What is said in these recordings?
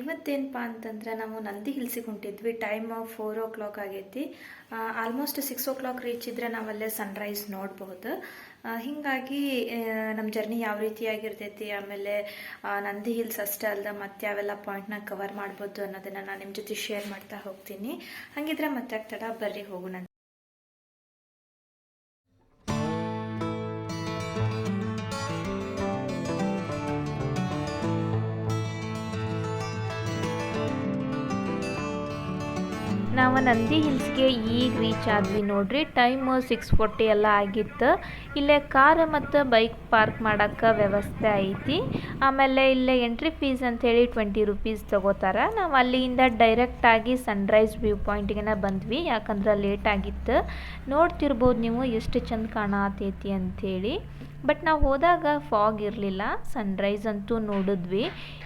ಇವತ್ತೇನಪ್ಪ ಅಂತಂದ್ರೆ ನಾವು ನಂದಿ ಹಿಲ್ಸಿಗೆ ಹೊಂಟಿದ್ವಿ. ಟೈಮ್ ಫೋರ್ ಓ ಕ್ಲಾಕ್ ಆಗೈತಿ. Almost six o'clock reach ಇದ್ರೆ ನಾವಲ್ಲೇ ಸನ್ರೈಸ್ ನೋಡಬಹುದು ಹೀಗಾಗಿ ನಮ್ಮ ಜರ್ನಿ ಯಾವ ರೀತಿಯಾಗಿರ್ತೈತಿ ಆಮೇಲೆ ನಂದಿ ಹಿಲ್ಸ್ ಅಷ್ಟೇ ಅಲ್ಲದೆ ಮತ್ತೆ ಯಾವೆಲ್ಲ ಪಾಯಿಂಟ್ನ ಕವರ್ ಮಾಡ್ಬೋದು ಅನ್ನೋದನ್ನು ನಾನು ನಿಮ್ಮ ಜೊತೆ ಶೇರ್ ಮಾಡ್ತಾ ಹೋಗ್ತೀನಿ. ಹಾಗಿದ್ರೆ ಮತ್ತೆ ತಡ ಬರ್ರಿ ಹೋಗೋಣ ನಾವು ನಂದಿ ಹಿಲ್ಸ್ಗೆ ಈಗ ರೀಚ್ ಆದ್ವಿ ನೋಡ್ರಿ. ಟೈಮ್ ಸಿಕ್ಸ್ ಫೋರ್ಟಿ ಎಲ್ಲ ಆಗಿತ್ತು. ಇಲ್ಲೇ ಕಾರ್ ಮತ್ತು ಬೈಕ್ ಪಾರ್ಕ್ ಮಾಡೋಕ್ಕೆ ವ್ಯವಸ್ಥೆ ಐತಿ. ಆಮೇಲೆ ಇಲ್ಲೇ ಎಂಟ್ರಿ ಫೀಸ್ ಅಂಥೇಳಿ ಟ್ವೆಂಟಿ ರುಪೀಸ್ ತೊಗೋತಾರೆ. ನಾವು ಅಲ್ಲಿಂದ ಡೈರೆಕ್ಟಾಗಿ ಸನ್ರೈಸ್ ವ್ಯೂ ಪಾಯಿಂಟ್ಗೆ ಬಂದ್ವಿ. ಯಾಕಂದ್ರೆ ಲೇಟ್ ಆಗಿತ್ತು. ನೋಡ್ತಿರ್ಬೋದು ನೀವು ಎಷ್ಟು ಚಂದ ಕಾಣತೈತಿ ಅಂಥೇಳಿ ಬಟ್ ನಾವು ಹೋದಾಗ ಫಾಗ್ ಇರಲಿಲ್ಲ ಸನ್ರೈಸ್ ಅಂತೂ ನೋಡಿದ್ವಿ.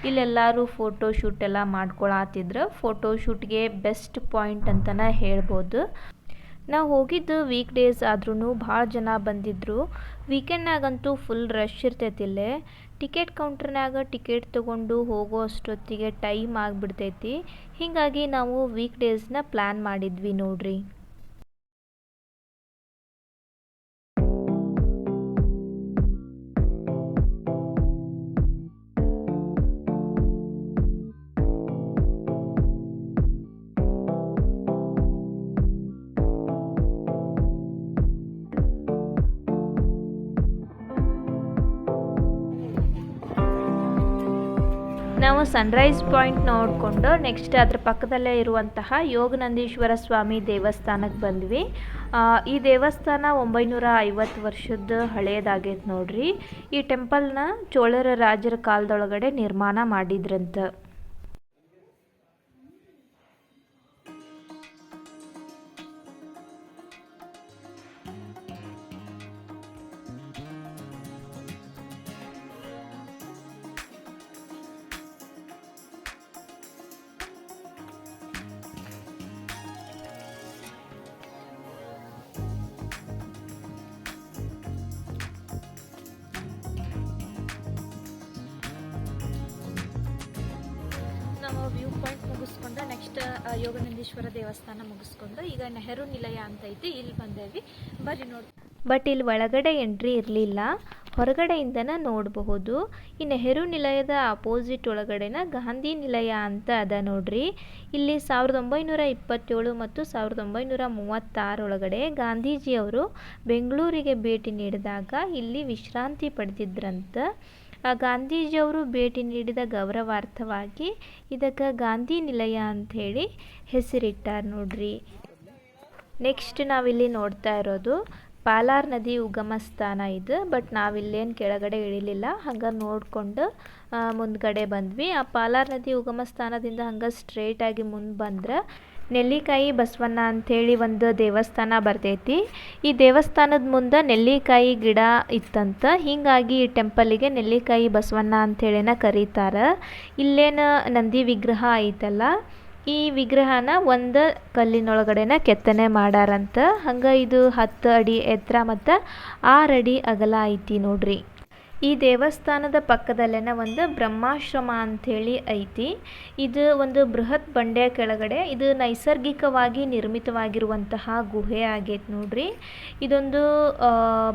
ಇಲ್ಲೆಲ್ಲರೂ ಫೋಟೋ ಶೂಟ್ ಎಲ್ಲ ಮಾಡ್ಕೊಳತ್ತಿದ್ರು ಫೋಟೋ ಶೂಟ್ಗೆ ಬೆಸ್ಟ್ ಪಾಯಿಂಟ್ ಅಂತಲೇ ಹೇಳ್ಬೋದು. ನಾವು ಹೋಗಿದ್ದು ವೀಕ್ ಡೇಸ್ ಆದ್ರೂ ಭಾಳ ಜನ ಬಂದಿದ್ದರು ವೀಕೆಂಡ್ನಾಗಂತೂ ಫುಲ್ ರಶ್ ಇರ್ತೈತಿಲ್ಲೇ ಟಿಕೆಟ್ ಕೌಂಟ್ರ್ನಾಗ ಟಿಕೆಟ್ ತೊಗೊಂಡು ಹೋಗೋ ಅಷ್ಟೊತ್ತಿಗೆ ಟೈಮ್ ಆಗಿಬಿಡ್ತೈತಿ. ಹೀಗಾಗಿ ನಾವು ವೀಕ್ ಡೇಸ್ನ ಪ್ಲ್ಯಾನ್ ಮಾಡಿದ್ವಿ ನೋಡ್ರಿ. ನಾವು ಸನ್ರೈಸ್ ಪಾಯಿಂಟ್ ನೋಡಿಕೊಂಡು ನೆಕ್ಸ್ಟ್ ಅದ್ರ ಪಕ್ಕದಲ್ಲೇ ಇರುವಂತಹ ಯೋಗನಂದೀಶ್ವರ ಸ್ವಾಮಿ ದೇವಸ್ಥಾನಕ್ಕೆ ಬಂದ್ವಿ. ಈ ದೇವಸ್ಥಾನ ಒಂಬೈನೂರ ಐವತ್ತು ವರ್ಷದ ಹಳೆಯದಾಗೈತೆ ನೋಡ್ರಿ. ಈ ಟೆಂಪಲ್ನ ಚೋಳರ ರಾಜರ ಕಾಲದೊಳಗಡೆ ನಿರ್ಮಾಣ ಮಾಡಿದ್ರಂತ. ಪಾಯಿಂಟ್ ಮುಗಿಸ್ಕೊಂಡು ನೆಕ್ಸ್ಟ್ ಯೋಗನಂದೀಶ್ವರ ದೇವಸ್ಥಾನ ಮುಗಿಸ್ಕೊಂಡು ಈಗ ನೆಹರು ನಿಲಯ ಅಂತ ಐತಿ, ಇಲ್ಲಿ ಬಂದೇವಿ. ಬರ್ರಿ ನೋಡಿ ಬಟ್ ಇಲ್ಲಿ ಒಳಗಡೆ ಎಂಟ್ರಿ ಇರಲಿಲ್ಲ. ಹೊರಗಡೆಯಿಂದನ ನೋಡಬಹುದು. ಈ ನೆಹರು ನಿಲಯದ ಅಪೋಸಿಟ್ ಒಳಗಡೆನ ಗಾಂಧಿ ನಿಲಯ ಅಂತ ಅದ ನೋಡ್ರಿ. ಇಲ್ಲಿ ಸಾವಿರದ ಒಂಬೈನೂರ ಇಪ್ಪತ್ತೇಳು ಮತ್ತು ಸಾವಿರದ ಒಂಬೈನೂರ ಮೂವತ್ತಾರೊಳಗಡೆ ಗಾಂಧೀಜಿಯವರು ಬೆಂಗಳೂರಿಗೆ ಭೇಟಿ ನೀಡಿದಾಗ ಇಲ್ಲಿ ವಿಶ್ರಾಂತಿ ಪಡೆದಿದ್ರಂತ. ಗಾಂಧೀಜಿಯವರು ಭೇಟಿ ನೀಡಿದ ಗೌರವಾರ್ಥವಾಗಿ ಇದಕ್ಕೆ ಗಾಂಧಿ ನಿಲಯ ಅಂಥೇಳಿ ಹೆಸರಿಟ್ಟಾರ ನೋಡ್ರಿ. ನೆಕ್ಸ್ಟ್ ನಾವಿಲ್ಲಿ ನೋಡ್ತಾ ಇರೋದು ಪಾಲಾರ್ ನದಿ ಉಗಮ ಸ್ಥಾನ ಇದು ಬಟ್ ನಾವಿಲ್ಲೇನು ಕೆಳಗಡೆ ಇಳಿಲಿಲ್ಲ, ಹಂಗೆ ನೋಡಿಕೊಂಡು ಮುಂದ್ಗಡೆ ಬಂದ್ವಿ. ಆ ಪಾಲಾರ್ ನದಿ ಉಗಮ ಸ್ಥಾನದಿಂದ ಹಂಗೆ ಸ್ಟ್ರೇಟಾಗಿ ಮುಂದೆ ಬಂದ್ರೆ ನೆಲ್ಲಿಕಾಯಿ ಬಸವಣ್ಣ ಅಂಥೇಳಿ ಒಂದು ದೇವಸ್ಥಾನ ಬರ್ತೈತಿ. ಈ ದೇವಸ್ಥಾನದ ಮುಂದೆ ನೆಲ್ಲಿಕಾಯಿ ಗಿಡ ಇತ್ತಂತ, ಹೀಗಾಗಿ ಈ ಟೆಂಪಲಿಗೆ ನೆಲ್ಲಿಕಾಯಿ ಬಸವಣ್ಣ ಅಂಥೇಳಿನ ಕರೀತಾರೆ. ಇಲ್ಲೇನು ನಂದಿ ವಿಗ್ರಹ ಐತಲ್ಲ, ಈ ವಿಗ್ರಹನ ಒಂದು ಕಲ್ಲಿನೊಳಗಡೆನ ಕೆತ್ತನೆ ಮಾಡಾರಂತ. ಹಂಗೆ ಇದು ಹತ್ತು ಅಡಿ ಎತ್ತರ ಮತ್ತು ಆರು ಅಡಿ ಅಗಲ ಐತಿ ನೋಡ್ರಿ. ಈ ದೇವಸ್ಥಾನದ ಪಕ್ಕದಲ್ಲೇನ ಒಂದು ಬ್ರಹ್ಮಾಶ್ರಮ ಅಂಥೇಳಿ ಐತಿ. ಇದು ಒಂದು ಬೃಹತ್ ಬಂಡೆಯ ಕೆಳಗಡೆ, ಇದು ನೈಸರ್ಗಿಕವಾಗಿ ನಿರ್ಮಿತವಾಗಿರುವಂತಹ ಗುಹೆ ಆಗೈತೆ ನೋಡ್ರಿ. ಇದೊಂದು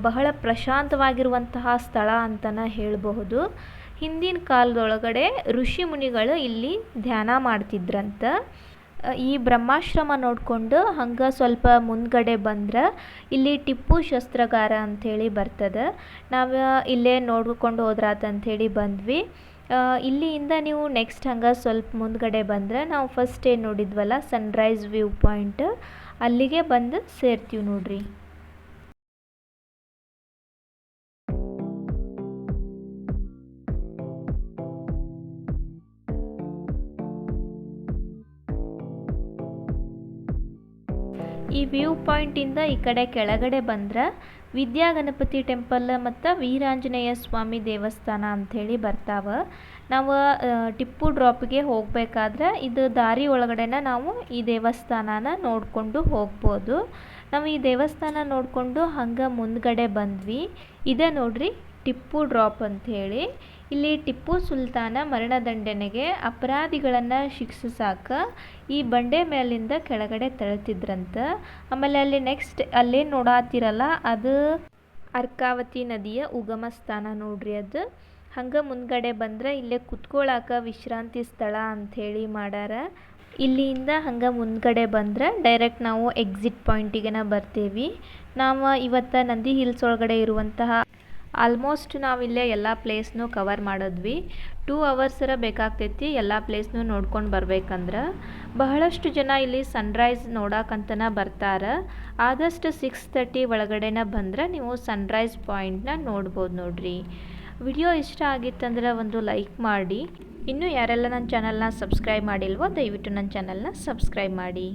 ಬಹಳ ಪ್ರಶಾಂತವಾಗಿರುವಂತಹ ಸ್ಥಳ ಅಂತಲೇ ಹೇಳಬಹುದು. ಹಿಂದಿನ ಕಾಲದೊಳಗಡೆ ಋಷಿ ಮುನಿಗಳು ಇಲ್ಲಿ ಧ್ಯಾನ ಮಾಡ್ತಿದ್ರಂತ. ಈ ಬ್ರಹ್ಮಾಶ್ರಮ ನೋಡಿಕೊಂಡು ಹಂಗೆ ಸ್ವಲ್ಪ ಮುಂದ್ಗಡೆ ಬಂದ್ರೆ ಇಲ್ಲಿ ಟಿಪ್ಪು ಶಸ್ತ್ರಾಗಾರ ಅಂಥೇಳಿ ಬರ್ತದೆ. ನಾವು ಇಲ್ಲೇ ನೋಡ್ಕೊಂಡು ಹೋದ್ರಾತಂಥೇಳಿ ಬಂದ್ವಿ. ಆ, ಇಲ್ಲಿಂದ ನೀವು ನೆಕ್ಸ್ಟ್ ಹಂಗೆ ಸ್ವಲ್ಪ ಮುಂದ್ಗಡೆ ಬಂದ್ರೆ ನಾವು ಫಸ್ಟ್ ಏನು ನೋಡಿದ್ವಲ್ಲ ಸನ್ರೈಸ್ ವ್ಯೂ ಪಾಯಿಂಟ್ ಅಲ್ಲಿಗೆ ಬಂದು ಸೇರ್ತೀವಿ ನೋಡ್ರಿ. ಈ ವ್ಯೂ ಪಾಯಿಂಟಿಂದ ಈ ಕಡೆ ಕೆಳಗಡೆ ಬಂದ್ರೆ ವಿದ್ಯಾಗಣಪತಿ ಟೆಂಪಲ್ ಮತ್ತು ವೀರಾಂಜನೇಯ ಸ್ವಾಮಿ ದೇವಸ್ಥಾನ ಅಂಥೇಳಿ ಬರ್ತಾವೆ. ನಾವು ಟಿಪ್ಪು ಡ್ರಾಪ್ಗೆ ಹೋಗಬೇಕಾದ್ರೆ ಇದು ದಾರಿ ಒಳಗಡೆನ ನಾವು ಈ ದೇವಸ್ಥಾನನ ನೋಡಿಕೊಂಡು ಹೋಗ್ಬೋದು. ನಾವು ಈ ದೇವಸ್ಥಾನ ನೋಡಿಕೊಂಡು ಹಂಗೆ ಮುಂದಗಡೆ ಬಂದ್ವಿ. ಇದೆ ನೋಡ್ರಿ ಟಿಪ್ಪು ಡ್ರಾಪ್ ಅಂಥೇಳಿ. ಇಲ್ಲಿ ಟಿಪ್ಪು ಸುಲ್ತಾನ ಮರಣದಂಡನೆಗೆ ಅಪರಾಧಿಗಳನ್ನು ಶಿಕ್ಷಿಸಾಕ ಈ ಬಂಡೆ ಮೇಲಿಂದ ಕೆಳಗಡೆ ತಳ್ತಿದ್ರಂತ. ಆಮೇಲೆ ಅಲ್ಲಿ ನೆಕ್ಸ್ಟ್ ಅಲ್ಲೇ ನೋಡಾತಿರಲ್ಲ, ಅದು ಅರ್ಕಾವತಿ ನದಿಯ ಉಗಮ ಸ್ಥಾನ ನೋಡ್ರಿ ಅದು. ಹಂಗೆ ಮುಂದ್ಗಡೆ ಬಂದ್ರೆ ಇಲ್ಲೇ ಕುತ್ಕೊಳಕ ವಿಶ್ರಾಂತಿ ಸ್ಥಳ ಅಂಥೇಳಿ ಮಾಡ್ಯಾರ ಇಲ್ಲಿಂದ ಹಂಗೆ ಮುಂದ್ಗಡೆ ಬಂದ್ರೆ ಡೈರೆಕ್ಟ್ ನಾವು ಎಕ್ಸಿಟ್ ಪಾಯಿಂಟಿಗೆನ ಬರ್ತೀವಿ. ನಾವು ಇವತ್ತು ನಂದಿ ಹಿಲ್ಸ್ ಒಳಗಡೆ ಇರುವಂತಹ ಆಲ್ಮೋಸ್ಟ್ ನಾವಿಲ್ಲೇ ಎಲ್ಲ ಪ್ಲೇಸ್ನು ಕವರ್ ಮಾಡಿದ್ವಿ. ಟೂ ಅವರ್ಸರ ಬೇಕಾಗ್ತೈತಿ ಎಲ್ಲ ಪ್ಲೇಸ್ನು ನೋಡ್ಕೊಂಡು ಬರ್ಬೇಕಂದ್ರೆ. ಬಹಳಷ್ಟು ಜನ ಇಲ್ಲಿ ಸನ್ರೈಸ್ ನೋಡಕ್ಕಂತನ ಬರ್ತಾರೆ. ಆದಷ್ಟು ಸಿಕ್ಸ್ ತರ್ಟಿ ಒಳಗಡೆನ ಬಂದ್ರೆ ನೀವು ಸನ್ರೈಸ್ ಪಾಯಿಂಟ್ನ ನೋಡ್ಬೋದು ನೋಡ್ರಿ. ವಿಡಿಯೋ ಇಷ್ಟ ಆಗಿತ್ತಂದ್ರೆ ಒಂದು ಲೈಕ್ ಮಾಡಿ. ಇನ್ನೂ ಯಾರೆಲ್ಲ ನನ್ನ ಚಾನಲ್ನ ಸಬ್ಸ್ಕ್ರೈಬ್ ಮಾಡಿಲ್ವೋ ದಯವಿಟ್ಟು ನನ್ನ ಚಾನಲ್ನ ಸಬ್ಸ್ಕ್ರೈಬ್ ಮಾಡಿ.